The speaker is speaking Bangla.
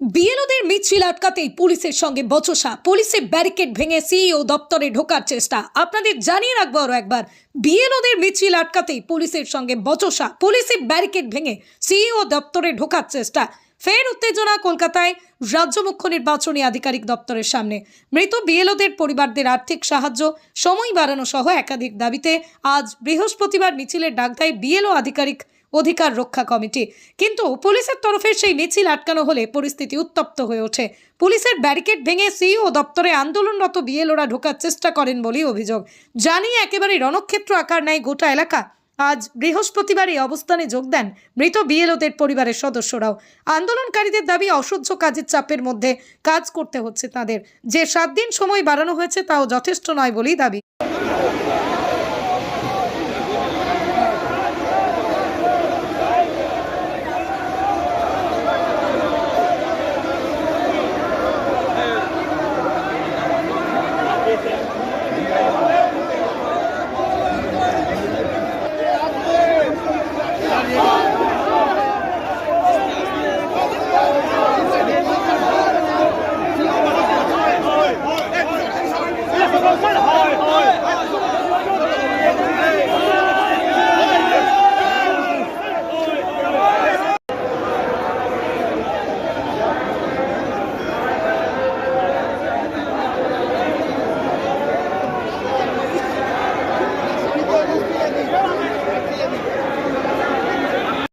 বিএলওদের মিছিল আটকাতেই পুলিশের সঙ্গে বচসা। পুলিশের ব্যারিকেড ভেঙে সিইও দপ্তরে ঢোকার চেষ্টা। আপনাদের জানিয়ে রাখব আরও একবার, বিএলওদের মিছিল আটকাতেই পুলিশের সঙ্গে বচসা। পুলিশের ব্যারিকেড ভেঙে সিইও দপ্তরে ঢোকার চেষ্টা। ফের উত্তেজনা কলকাতায় রাজ্য মুখ্য নির্বাচনী আধিকারিক দপ্তরের সামনে। মৃত বিএলওদের পরিবারদের আর্থিক সাহায্য, সময় বাড়ানো সহ একাধিক দাবিতে আজ বৃহস্পতিবার মিছিলের ডাক দেয় বিএলও আধিকারিক অধিকার রক্ষা কমিটি। কিন্তু পুলিশের তরফে সেই মিছিল আটকানো হলে পরিস্থিতি উত্তপ্ত হয়ে ওঠে। পুলিশের ব্যারিকেড ভেঙে সিইও দপ্তরে আন্দোলনরত বিএলওরা ঢোকার চেষ্টা করেন বলেই অভিযোগ। জানিয়ে একেবারে রণক্ষেত্র আকার নেয় গোটা এলাকা। আজ বৃহস্পতিবার এই অবস্থানে যোগ দেন মৃত বিএলওদের পরিবারের সদস্যরাও। আন্দোলনকারীদের দাবি, অসহ্য কাজের চাপের মধ্যে কাজ করতে হচ্ছে তাদের। যে সাত দিন সময় বাড়ানো হয়েছে তাও যথেষ্ট নয় বলেই দাবি।